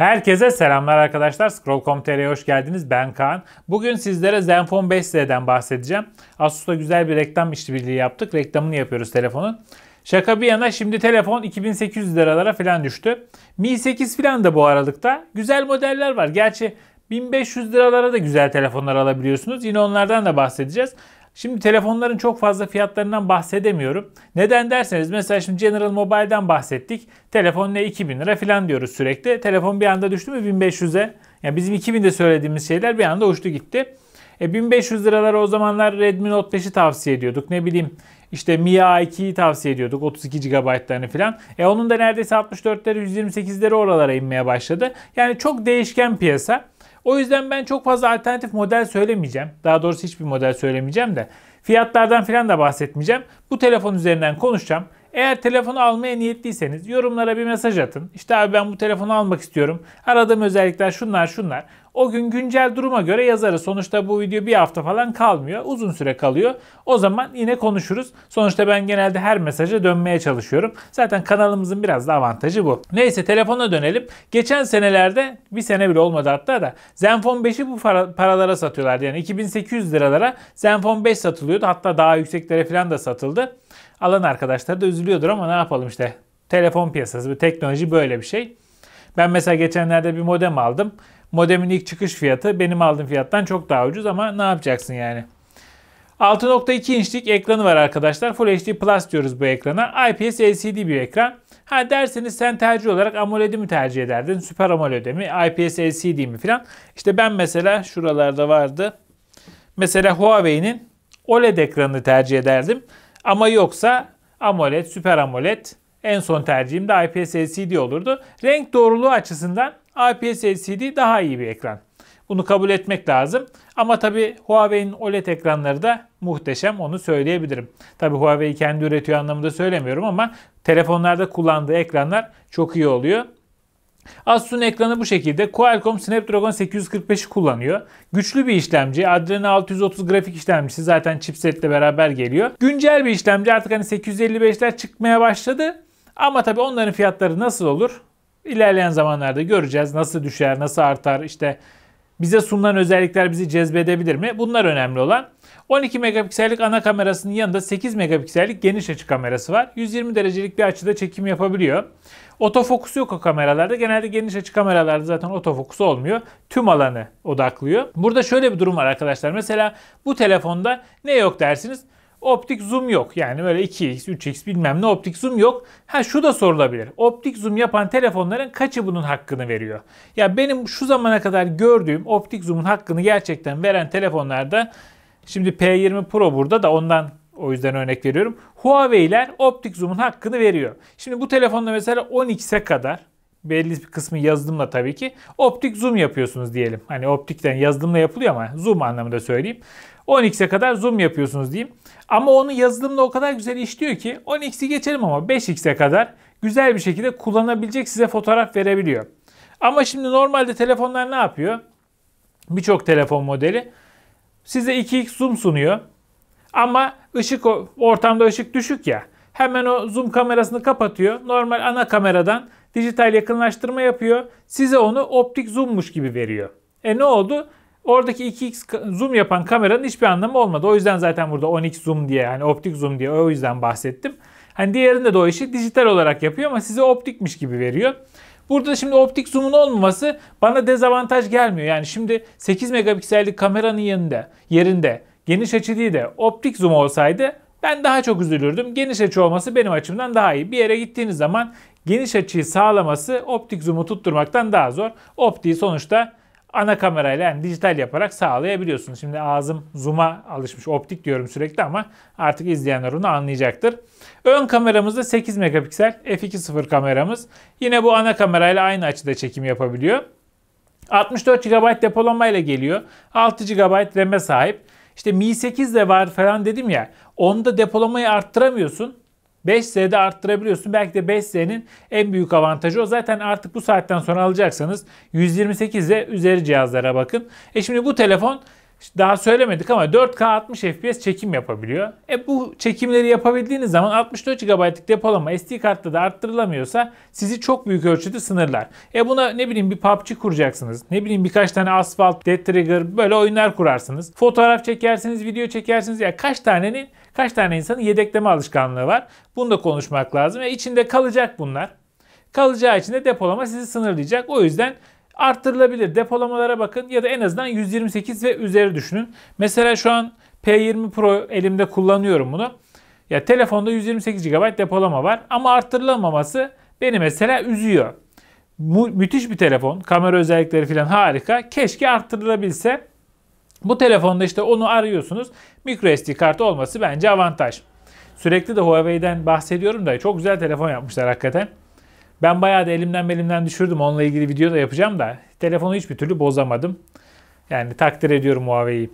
Herkese selamlar arkadaşlar. Scroll.com.tr'ye hoş geldiniz. Ben Kaan. Bugün sizlere Zenfone 5Z'den bahsedeceğim. Asus'ta güzel bir reklam işbirliği yaptık. Reklamını yapıyoruz telefonun. Şaka bir yana şimdi telefon 2800 liralara falan düştü. Mi 8 falan da bu aralıkta. Güzel modeller var. Gerçi 1500 liralara da güzel telefonlar alabiliyorsunuz. Yine onlardan da bahsedeceğiz. Şimdi telefonların çok fazla fiyatlarından bahsedemiyorum. Neden derseniz mesela şimdi General Mobile'den bahsettik. Telefon ne 2000 lira falan diyoruz sürekli. Telefon bir anda düştü mü 1500'e. Yani bizim 2000'de söylediğimiz şeyler bir anda uçtu gitti. E 1500 liralara o zamanlar Redmi Note 5'i tavsiye ediyorduk. Ne bileyim işte Mi A2'yi tavsiye ediyorduk 32 GB'larını falan. E onun da neredeyse 64'leri 128'leri oralara inmeye başladı. Yani çok değişken piyasa. O yüzden ben çok fazla alternatif model söylemeyeceğim. Daha doğrusu hiçbir model söylemeyeceğim de. Fiyatlardan falan da bahsetmeyeceğim. Bu telefon üzerinden konuşacağım. Eğer telefonu almaya niyetliyseniz yorumlara bir mesaj atın. İşte abi ben bu telefonu almak istiyorum. Aradığım özellikler şunlar şunlar. O gün güncel duruma göre yazarız. Sonuçta bu video bir hafta falan kalmıyor. Uzun süre kalıyor. O zaman yine konuşuruz. Sonuçta ben genelde her mesaja dönmeye çalışıyorum. Zaten kanalımızın biraz da avantajı bu. Neyse telefona dönelim. Geçen senelerde bir sene bile olmadı hatta da Zenfone 5'i bu paralara satıyorlardı. Yani 2800 liralara Zenfone 5 satılıyordu. Hatta daha yükseklere falan da satıldı. Alan arkadaşlar da üzülüyordur ama ne yapalım işte. Telefon piyasası, teknoloji böyle bir şey. Ben mesela geçenlerde bir modem aldım. Modemin ilk çıkış fiyatı benim aldığım fiyattan çok daha ucuz ama ne yapacaksın yani? 6.2 inçlik ekranı var arkadaşlar. Full HD Plus diyoruz bu ekrana. IPS LCD bir ekran. Ha derseniz sen tercih olarak AMOLED'i mi tercih ederdin? Super AMOLED'i mi? IPS LCD mi filan? İşte ben mesela şuralarda vardı. Mesela Huawei'nin OLED ekranını tercih ederdim. Ama yoksa AMOLED, Super AMOLED en son tercihim de IPS LCD olurdu. Renk doğruluğu açısından IPS LCD daha iyi bir ekran. Bunu kabul etmek lazım. Ama tabi Huawei'nin OLED ekranları da muhteşem onu söyleyebilirim. Tabi Huawei kendi üretiyor anlamında söylemiyorum ama telefonlarda kullandığı ekranlar çok iyi oluyor. Asus'un ekranı bu şekilde. Qualcomm Snapdragon 845'i kullanıyor. Güçlü bir işlemci. Adreno 630 grafik işlemcisi zaten chipsetle beraber geliyor. Güncel bir işlemci. Artık hani 855'ler çıkmaya başladı. Ama tabii onların fiyatları nasıl olur? İlerleyen zamanlarda göreceğiz. Nasıl düşer, nasıl artar, işte bize sunulan özellikler bizi cezbedebilir mi? Bunlar önemli olan. 12 megapiksellik ana kamerasının yanında 8 megapiksellik geniş açı kamerası var. 120 derecelik bir açıda çekim yapabiliyor. Otofokus yok o kameralarda. Genelde geniş açı kameralarda zaten otofokus olmuyor. Tüm alanı odaklıyor. Burada şöyle bir durum var arkadaşlar. Mesela bu telefonda ne yok dersiniz? Optik zoom yok. Yani böyle 2x, 3x bilmem ne optik zoom yok. Ha şu da sorulabilir. Optik zoom yapan telefonların kaçı bunun hakkını veriyor? Ya benim şu zamana kadar gördüğüm optik zoom'un hakkını gerçekten veren telefonlarda şimdi P20 Pro burada da ondan o yüzden örnek veriyorum. Huawei'ler optik zoom'un hakkını veriyor. Şimdi bu telefonda mesela 10x'e kadar belli bir kısmı yazılımla tabii ki optik zoom yapıyorsunuz diyelim. Hani optikten yazılımla yapılıyor ama zoom anlamında söyleyeyim. 10x'e kadar zoom yapıyorsunuz diyeyim. Ama onu yazılımda o kadar güzel işliyor ki 10x'i geçelim ama 5x'e kadar güzel bir şekilde kullanabilecek size fotoğraf verebiliyor. Ama şimdi normalde telefonlar ne yapıyor? Birçok telefon modeli size 2x zoom sunuyor. Ama ışık ortamda ışık düşük ya. Hemen o zoom kamerasını kapatıyor. Normal ana kameradan dijital yakınlaştırma yapıyor. Size onu optik zoommuş gibi veriyor. E ne oldu? Oradaki 2x zoom yapan kameranın hiçbir anlamı olmadı. O yüzden zaten burada 10x zoom diye hani optik zoom diye o yüzden bahsettim. Hani diğerinde de o işi dijital olarak yapıyor ama size optikmiş gibi veriyor. Burada şimdi optik zoom'un olmaması bana dezavantaj gelmiyor. Yani şimdi 8 megapiksellik kameranın yanında, yerinde geniş açı değil de optik zoom olsaydı ben daha çok üzülürdüm. Geniş açı olması benim açımdan daha iyi. Bir yere gittiğiniz zaman geniş açıyı sağlaması optik zoom'u tutturmaktan daha zor. Optiği sonuçta ana kamerayla yani dijital yaparak sağlayabiliyorsunuz. Şimdi ağzım zoom'a alışmış optik diyorum sürekli ama artık izleyenler onu anlayacaktır. Ön kameramızda 8 megapiksel f2.0 kameramız. Yine bu ana kamerayla aynı açıda çekim yapabiliyor. 64 GB depolama ile geliyor. 6 GB RAM'e sahip. İşte Mi 8 de var falan dedim ya. Onda depolamayı arttıramıyorsun. 5Z'de arttırabiliyorsun. Belki de 5Z'nin en büyük avantajı o. Zaten artık bu saatten sonra alacaksanız 128 ve üzeri cihazlara bakın. E şimdi bu telefon daha söylemedik ama 4K 60 FPS çekim yapabiliyor. E bu çekimleri yapabildiğiniz zaman 64 GB'lık depolama SD kartta da arttırılamıyorsa sizi çok büyük ölçüde sınırlar. E buna ne bileyim bir PUBG kuracaksınız. Ne bileyim birkaç tane Asphalt, Dead Trigger böyle oyunlar kurarsınız. Fotoğraf çekersiniz, video çekersiniz. Ya kaç tanenin kaç tane insanın yedekleme alışkanlığı var. Bunu da konuşmak lazım. E içinde kalacak bunlar. Kalacağı için de depolama sizi sınırlayacak. O yüzden arttırılabilir. Depolamalara bakın ya da en azından 128 ve üzeri düşünün. Mesela şu an P20 Pro elimde kullanıyorum bunu. Ya telefonda 128 GB depolama var ama arttırılamaması beni mesela üzüyor. Mu- müthiş bir telefon. Kamera özellikleri falan harika. Keşke arttırılabilse. Bu telefonda işte onu arıyorsunuz. Micro SD kartı olması bence avantaj. Sürekli de Huawei'den bahsediyorum da çok güzel telefon yapmışlar hakikaten. Ben bayağı da elimden belimden düşürdüm. Onunla ilgili video da yapacağım da telefonu hiçbir türlü bozamadım. Yani takdir ediyorum Huawei'yi.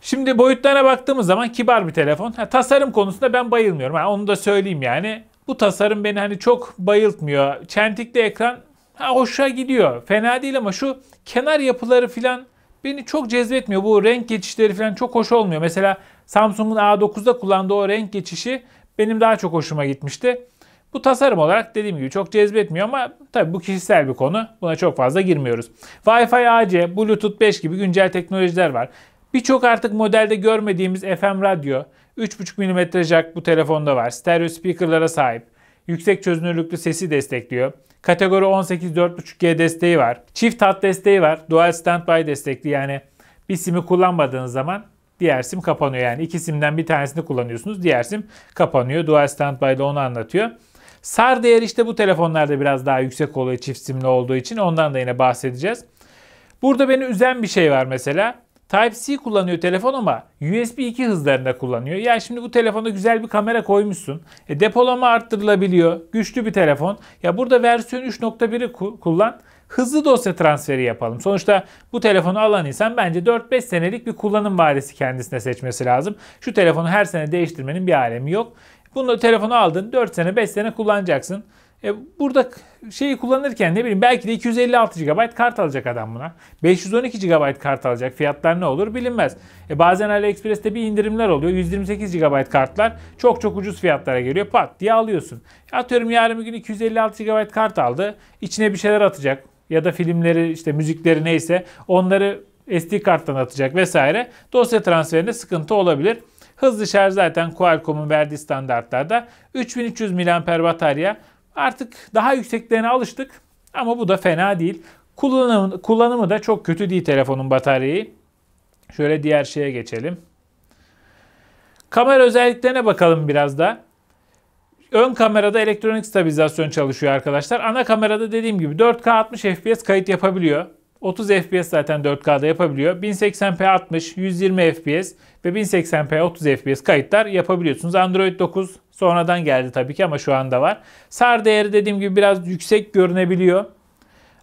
Şimdi boyutlarına baktığımız zaman kibar bir telefon. Ha, tasarım konusunda ben bayılmıyorum. Ha, onu da söyleyeyim yani. Bu tasarım beni hani çok bayıltmıyor. Çentikli ekran ha, hoşa gidiyor. Fena değil ama şu kenar yapıları falan beni çok cezbetmiyor. Bu renk geçişleri falan çok hoş olmuyor. Mesela Samsung'un A9'da kullandığı o renk geçişi benim daha çok hoşuma gitmişti. Bu tasarım olarak dediğim gibi çok cezbetmiyor ama tabii bu kişisel bir konu. Buna çok fazla girmiyoruz. Wi-Fi AC, Bluetooth 5 gibi güncel teknolojiler var. Birçok artık modelde görmediğimiz FM radyo, 3.5 mm jack bu telefonda var. Stereo speakerlara sahip. Yüksek çözünürlüklü sesi destekliyor. Kategori 18 4.5G desteği var. Çift hat desteği var. Dual standby destekli yani bir SIM'i kullanmadığınız zaman diğer sim kapanıyor. Yani iki simden bir tanesini kullanıyorsunuz. Diğer sim kapanıyor. Dual standby ile onu anlatıyor. SAR değeri işte bu telefonlarda biraz daha yüksek oluyor çift simli olduğu için. Ondan da yine bahsedeceğiz. Burada beni üzen bir şey var mesela. Type-C kullanıyor telefon ama USB 2 hızlarında kullanıyor. Yani şimdi bu telefonda güzel bir kamera koymuşsun. E, depolama arttırılabiliyor. Güçlü bir telefon. Ya burada versiyon 3.1'i kullan. Hızlı dosya transferi yapalım. Sonuçta bu telefonu alan insan bence 4-5 senelik bir kullanım vadesi kendisine seçmesi lazım. Şu telefonu her sene değiştirmenin bir alemi yok. Bunu telefonu aldın 4 sene 5 sene kullanacaksın. E, burada şeyi kullanırken ne bileyim belki de 256 GB kart alacak adam buna. 512 GB kart alacak. Fiyatlar ne olur bilinmez. E, bazen AliExpress'te bir indirimler oluyor. 128 GB kartlar çok çok ucuz fiyatlara geliyor. Pat diye alıyorsun. Atıyorum yarın bir gün 256 GB kart aldı. İçine bir şeyler atacak. Ya da filmleri işte müzikleri neyse onları SD karttan atacak vesaire. Dosya transferinde sıkıntı olabilir. Hızlı şarj zaten Qualcomm'un verdiği standartlarda. 3300 mAh batarya. Artık daha yükseklerine alıştık ama bu da fena değil. Kullanımı, kullanımı da çok kötü değil telefonun bataryayı. Şöyle diğer şeye geçelim. Kamera özelliklerine bakalım biraz da. Ön kamerada elektronik stabilizasyon çalışıyor arkadaşlar. Ana kamerada dediğim gibi 4K 60 FPS kayıt yapabiliyor. 30 FPS zaten 4K'da yapabiliyor. 1080p 60, 120 FPS ve 1080p 30 FPS kayıtlar yapabiliyorsunuz. Android 9 sonradan geldi tabii ki ama şu anda var. SAR değeri dediğim gibi biraz yüksek görünebiliyor.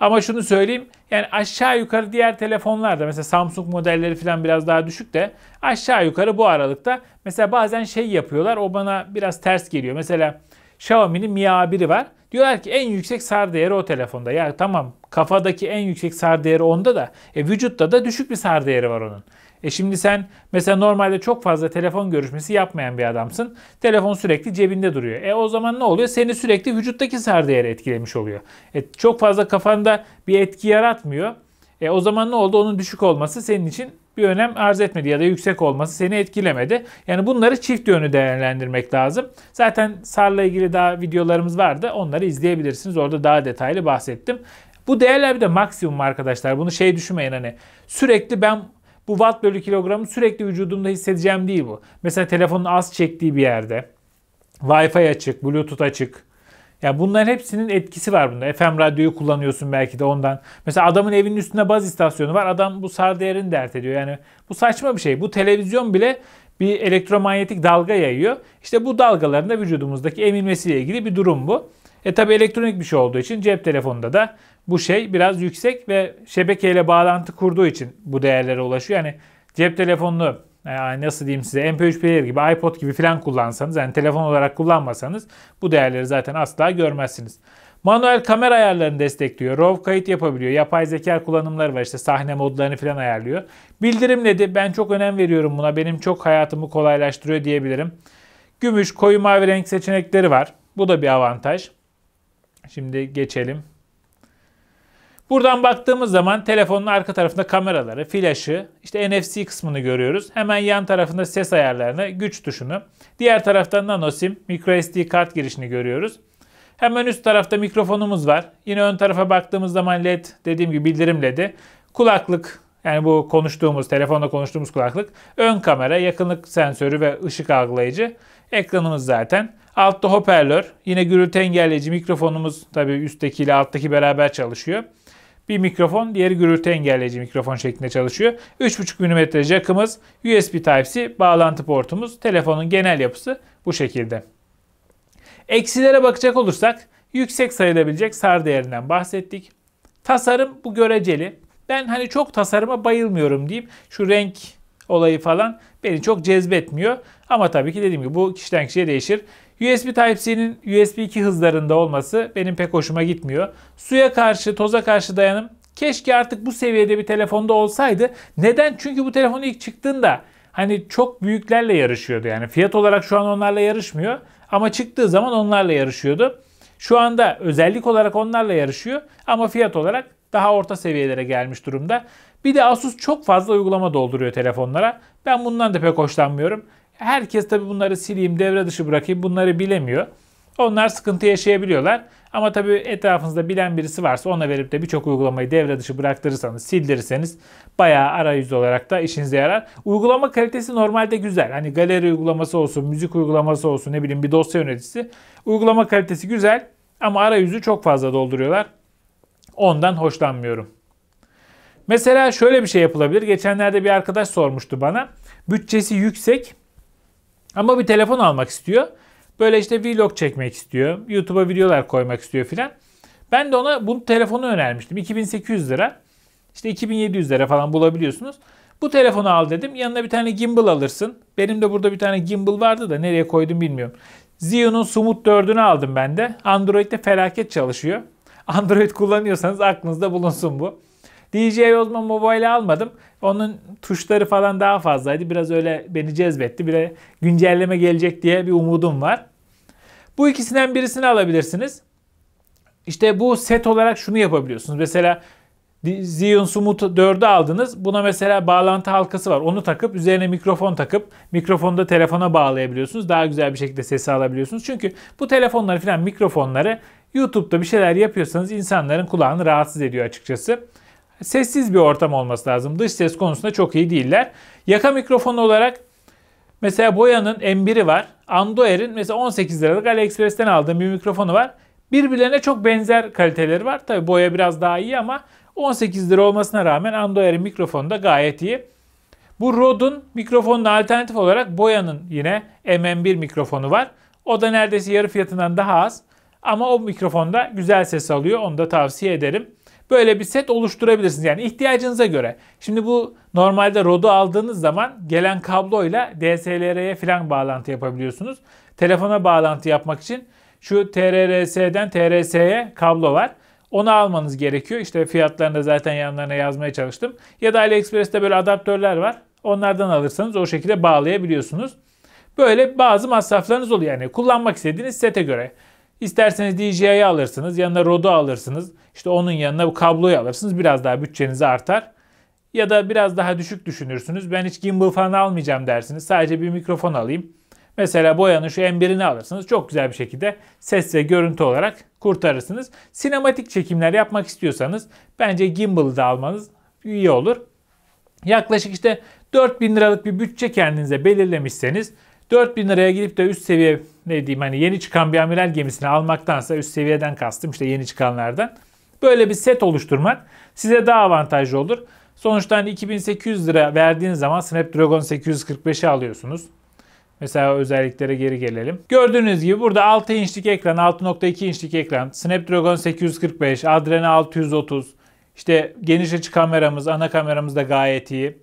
Ama şunu söyleyeyim yani aşağı yukarı diğer telefonlarda mesela Samsung modelleri falan biraz daha düşük de aşağı yukarı bu aralıkta mesela bazen şey yapıyorlar o bana biraz ters geliyor. Mesela Xiaomi'nin Mi A1'i var. Diyorlar ki en yüksek SAR değeri o telefonda. Ya tamam kafadaki en yüksek SAR değeri onda da e, vücutta da düşük bir SAR değeri var onun. E şimdi sen mesela normalde çok fazla telefon görüşmesi yapmayan bir adamsın. Telefon sürekli cebinde duruyor. E o zaman ne oluyor? Seni sürekli vücuttaki SAR değeri etkilemiş oluyor. E çok fazla kafanda bir etki yaratmıyor. E o zaman ne oldu? Onun düşük olması senin için bir önem arz etmedi ya da yüksek olması seni etkilemedi. Yani bunları çift yönlü değerlendirmek lazım. Zaten SAR'la ilgili daha videolarımız vardı. Onları izleyebilirsiniz. Orada daha detaylı bahsettim. Bu değerler bir de maksimum arkadaşlar. Bunu şey düşünmeyin hani sürekli ben bu watt bölü kilogramı sürekli vücudumda hissedeceğim değil bu. Mesela telefonun az çektiği bir yerde. Wi-Fi açık, Bluetooth açık. Ya bunların hepsinin etkisi var bunda. FM radyoyu kullanıyorsun belki de ondan. Mesela adamın evinin üstünde baz istasyonu var. Adam bu SAR değerini dert ediyor. Yani bu saçma bir şey. Bu televizyon bile bir elektromanyetik dalga yayıyor. İşte bu dalgaların da vücudumuzdaki emilmesiyle ilgili bir durum bu. E tabi elektronik bir şey olduğu için cep telefonunda da bu şey biraz yüksek ve şebekeyle bağlantı kurduğu için bu değerlere ulaşıyor. Yani cep telefonunu yani nasıl diyeyim size MP3 player gibi iPod gibi falan kullansanız yani telefon olarak kullanmasanız bu değerleri zaten asla görmezsiniz. Manuel kamera ayarlarını destekliyor. RAW kayıt yapabiliyor. Yapay zeka kullanımları var. İşte sahne modlarını falan ayarlıyor. Bildirim dedi. Ben çok önem veriyorum buna. Benim çok hayatımı kolaylaştırıyor diyebilirim. Gümüş, koyu mavi renk seçenekleri var. Bu da bir avantaj. Şimdi geçelim. Buradan baktığımız zaman telefonun arka tarafında kameraları, flaşı, işte NFC kısmını görüyoruz. Hemen yan tarafında ses ayarlarını, güç tuşunu. Diğer tarafta nano sim, microSD kart girişini görüyoruz. Hemen üst tarafta mikrofonumuz var. Yine ön tarafa baktığımız zaman LED, dediğim gibi bildirim LED'i. Kulaklık, yani bu konuştuğumuz, telefonda konuştuğumuz kulaklık. Ön kamera, yakınlık sensörü ve ışık algılayıcı. Ekranımız zaten. Altta hoparlör, yine gürültü engelleyici mikrofonumuz tabii üstteki ile alttaki beraber çalışıyor. Bir mikrofon, diğeri gürültü engelleyici mikrofon şeklinde çalışıyor. 3.5 mm jackımız, USB Type-C bağlantı portumuz. Telefonun genel yapısı bu şekilde. Eksilere bakacak olursak yüksek sayılabilecek SAR değerinden bahsettik. Tasarım bu göreceli. Ben hani çok tasarıma bayılmıyorum deyip şu renk olayı falan beni çok cezbetmiyor. Ama tabii ki dediğim gibi bu kişiden kişiye değişir. USB Type-C'nin USB 2 hızlarında olması benim pek hoşuma gitmiyor. Suya karşı, toza karşı dayanım keşke artık bu seviyede bir telefonda olsaydı. Neden? Çünkü bu telefon ilk çıktığında hani çok büyüklerle yarışıyordu. Yani fiyat olarak şu an onlarla yarışmıyor. Ama çıktığı zaman onlarla yarışıyordu. Şu anda özellik olarak onlarla yarışıyor ama fiyat olarak daha orta seviyelere gelmiş durumda. Bir de Asus çok fazla uygulama dolduruyor telefonlara. Ben bundan da pek hoşlanmıyorum. Herkes tabi bunları sileyim, devre dışı bırakayım bunları bilemiyor. Onlar sıkıntı yaşayabiliyorlar. Ama tabii etrafınızda bilen birisi varsa ona verip de birçok uygulamayı devre dışı bıraktırırsanız, sildirirseniz bayağı arayüz olarak da işinize yarar. Uygulama kalitesi normalde güzel. Hani galeri uygulaması olsun, müzik uygulaması olsun, ne bileyim bir dosya yöneticisi. Uygulama kalitesi güzel ama arayüzü çok fazla dolduruyorlar. Ondan hoşlanmıyorum. Mesela şöyle bir şey yapılabilir. Geçenlerde bir arkadaş sormuştu bana. Bütçesi yüksek ama bir telefon almak istiyor. Böyle işte vlog çekmek istiyor. YouTube'a videolar koymak istiyor filan. Ben de ona bu telefonu önermiştim. 2800 lira. İşte 2700 lira falan bulabiliyorsunuz. Bu telefonu al dedim. Yanına bir tane gimbal alırsın. Benim de burada bir tane gimbal vardı da nereye koydum bilmiyorum. Zion'un Sumut 4'ünü aldım ben de. Android'de felaket çalışıyor. Android kullanıyorsanız aklınızda bulunsun bu. DJI Osmo Mobile almadım. Onun tuşları falan daha fazlaydı. Biraz öyle beni cezbetti. Bir de güncelleme gelecek diye bir umudum var. Bu ikisinden birisini alabilirsiniz. İşte bu set olarak şunu yapabiliyorsunuz. Mesela Xeon Smooth 4'ü aldınız. Buna mesela bağlantı halkası var. Onu takıp üzerine mikrofon takıp mikrofonu da telefona bağlayabiliyorsunuz. Daha güzel bir şekilde sesi alabiliyorsunuz. Çünkü bu telefonları falan mikrofonları YouTube'da bir şeyler yapıyorsanız insanların kulağını rahatsız ediyor açıkçası sessiz bir ortam olması lazım. Dış ses konusunda çok iyi değiller. Yaka mikrofonu olarak mesela Boya'nın M1'i var. Andoer'in mesela 18 liralık AliExpress'ten aldığım bir mikrofonu var. Birbirlerine çok benzer kaliteleri var. Tabi Boya biraz daha iyi ama 18 lira olmasına rağmen Andoer'in mikrofonu da gayet iyi. Bu Rode'un mikrofonuna alternatif olarak Boya'nın yine MM1 mikrofonu var. O da neredeyse yarı fiyatından daha az. Ama o mikrofonda güzel ses alıyor. Onu da tavsiye ederim böyle bir set oluşturabilirsiniz. Yani ihtiyacınıza göre. Şimdi bu normalde ROD'u aldığınız zaman gelen kabloyla DSLR'ye falan bağlantı yapabiliyorsunuz. Telefona bağlantı yapmak için şu TRRS'den TRS'ye kablo var. Onu almanız gerekiyor. İşte fiyatlarını da zaten yanlarına yazmaya çalıştım. Ya da AliExpress'te böyle adaptörler var. Onlardan alırsanız o şekilde bağlayabiliyorsunuz. Böyle bazı masraflarınız oluyor yani kullanmak istediğiniz sete göre. İsterseniz DJI'yi alırsınız, yanına Rode'u alırsınız. İşte onun yanına bu kabloyu alırsınız. Biraz daha bütçeniz artar. Ya da biraz daha düşük düşünürsünüz. Ben hiç gimbal falan almayacağım dersiniz. Sadece bir mikrofon alayım. Mesela boyanın şu M1'ini alırsınız. Çok güzel bir şekilde ses ve görüntü olarak kurtarırsınız. Sinematik çekimler yapmak istiyorsanız bence gimbal'ı da almanız iyi olur. Yaklaşık işte 4000 liralık bir bütçe kendinize belirlemişseniz 4000 liraya gidip de üst seviye ne diyeyim hani yeni çıkan bir amiral gemisini almaktansa üst seviyeden kastım işte yeni çıkanlardan. Böyle bir set oluşturmak size daha avantajlı olur. Sonuçta hani 2800 lira verdiğiniz zaman Snapdragon 845'i alıyorsunuz. Mesela özelliklere geri gelelim. Gördüğünüz gibi burada 6 inçlik ekran, 6.2 inçlik ekran, Snapdragon 845, Adreno 630, işte geniş açı kameramız, ana kameramız da gayet iyi.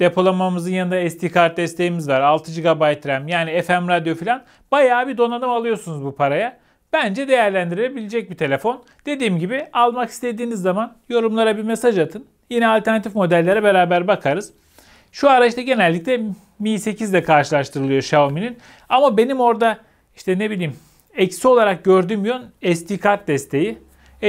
Depolamamızın yanında SD kart desteğimiz var. 6 GB RAM yani FM radyo falan. Bayağı bir donanım alıyorsunuz bu paraya. Bence değerlendirilebilecek bir telefon. Dediğim gibi almak istediğiniz zaman yorumlara bir mesaj atın. Yine alternatif modellere beraber bakarız. Şu araçta genellikle Mi 8 ile karşılaştırılıyor Xiaomi'nin. Ama benim orada işte ne bileyim eksi olarak gördüğüm yön SD kart desteği.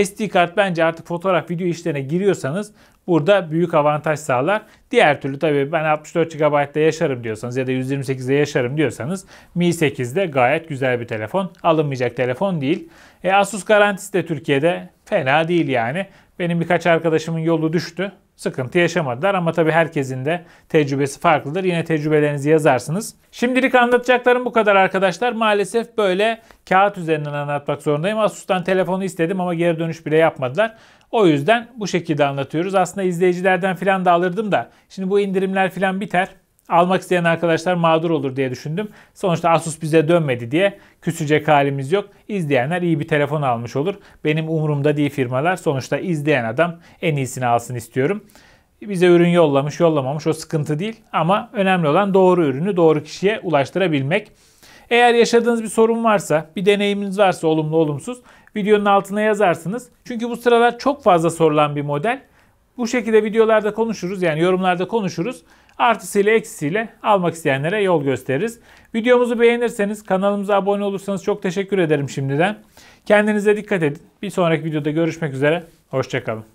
SD kart bence artık fotoğraf video işlerine giriyorsanız burada büyük avantaj sağlar. Diğer türlü tabii ben 64 GB'da yaşarım diyorsanız ya da 128'de yaşarım diyorsanız Mi 8'de gayet güzel bir telefon. Alınmayacak telefon değil. E, Asus garantisi de Türkiye'de fena değil yani. Benim birkaç arkadaşımın yolu düştü. Sıkıntı yaşamadılar ama tabii herkesin de tecrübesi farklıdır. Yine tecrübelerinizi yazarsınız. Şimdilik anlatacaklarım bu kadar arkadaşlar. Maalesef böyle kağıt üzerinden anlatmak zorundayım. Asus'tan telefonu istedim ama geri dönüş bile yapmadılar. O yüzden bu şekilde anlatıyoruz. Aslında izleyicilerden falan da alırdım da. Şimdi bu indirimler falan biter. Almak isteyen arkadaşlar mağdur olur diye düşündüm. Sonuçta Asus bize dönmedi diye küsecek halimiz yok. İzleyenler iyi bir telefon almış olur. Benim umurumda değil firmalar. Sonuçta izleyen adam en iyisini alsın istiyorum. Bize ürün yollamış yollamamış o sıkıntı değil. Ama önemli olan doğru ürünü doğru kişiye ulaştırabilmek. Eğer yaşadığınız bir sorun varsa, bir deneyiminiz varsa olumlu olumsuz videonun altına yazarsınız. Çünkü bu sıralar çok fazla sorulan bir model. Bu şekilde videolarda konuşuruz yani yorumlarda konuşuruz. Artısıyla eksisiyle almak isteyenlere yol gösteririz. Videomuzu beğenirseniz kanalımıza abone olursanız çok teşekkür ederim şimdiden. Kendinize dikkat edin. Bir sonraki videoda görüşmek üzere. Hoşçakalın.